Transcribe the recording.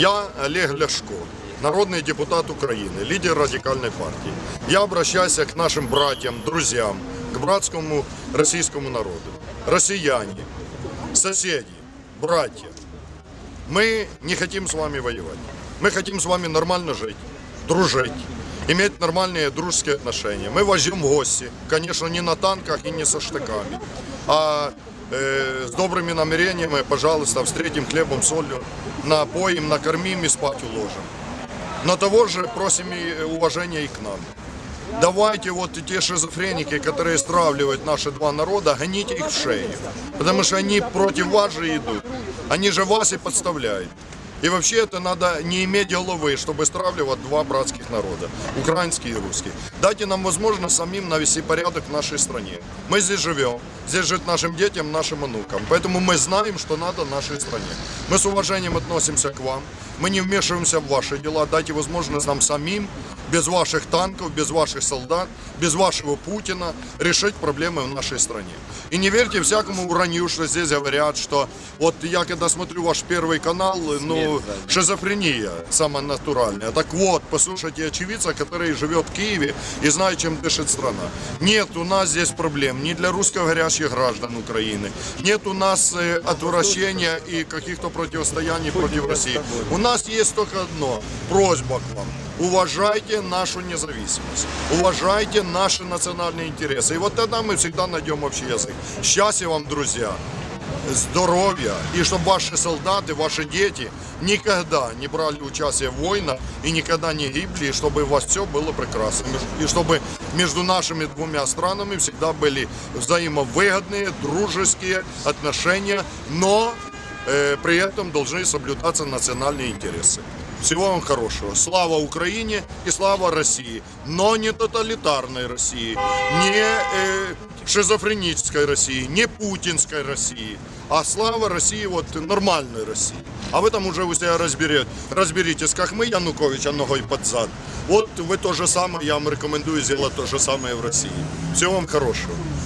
Я Олег Ляшко, народный депутат Украины, лидер радикальной партии. Я обращаюсь к нашим братьям, друзьям, к братскому российскому народу. Россияне, соседи, братья, мы не хотим с вами воевать. Мы хотим с вами нормально жить, дружить, иметь нормальные дружеские отношения. Мы возьмем в гости, конечно, не на танках и не со штыками, а э, с добрыми намерениями, пожалуйста, встретим хлебом, солью, напоим, накормим и спать уложим. Но того же просим и уважения и к нам. Давайте вот те шизофреники, которые стравливают наши два народа, гоните их в шею. Потому что они против вас же идут. Они же вас и подставляют. И вообще это надо не иметь головы, чтобы стравливать два братских народа, украинский и русский. Дайте нам возможность самим навести порядок в нашей стране. Мы здесь живем, здесь жить нашим детям, нашим внукам. Поэтому мы знаем, что надо нашей стране. Мы с уважением относимся к вам, мы не вмешиваемся в ваши дела. Дайте возможность нам самим, без ваших танков, без ваших солдат, без вашего Путина решить проблемы в нашей стране. И не верьте всякому вранью, что здесь говорят, что вот я когда смотрю ваш первый канал, ну, шизофрения самая натуральная. Так вот, послушайте очевидца, который живет в Киеве и знает, чем дышит страна. Нет у нас здесь проблем ни для русскоговорящих граждан Украины, нет у нас э, отвращения и каких-то противостояний против России. У нас есть только одно, просьба к вам. Уважайте нашу независимость, уважайте наши национальные интересы. И вот тогда мы всегда найдем общий язык. Счастья вам, друзья! здоровья, и чтобы ваши солдаты, ваши дети никогда не брали участие в войнах и никогда не гибли, и чтобы у вас все было прекрасно. И чтобы между нашими двумя странами всегда были взаимовыгодные, дружеские отношения, но э, при этом должны соблюдаться национальные интересы. Всего вам хорошего. Слава Украине и слава России. Но не тоталитарной России, не э, шизофренической России, не путинской России, а слава России, вот нормальной России. А в этом уже вы себя разберете, разберитесь, как мы Януковича ногой под зад. Вот вы то же самое, я вам рекомендую сделать то же самое в России. Всего вам хорошего.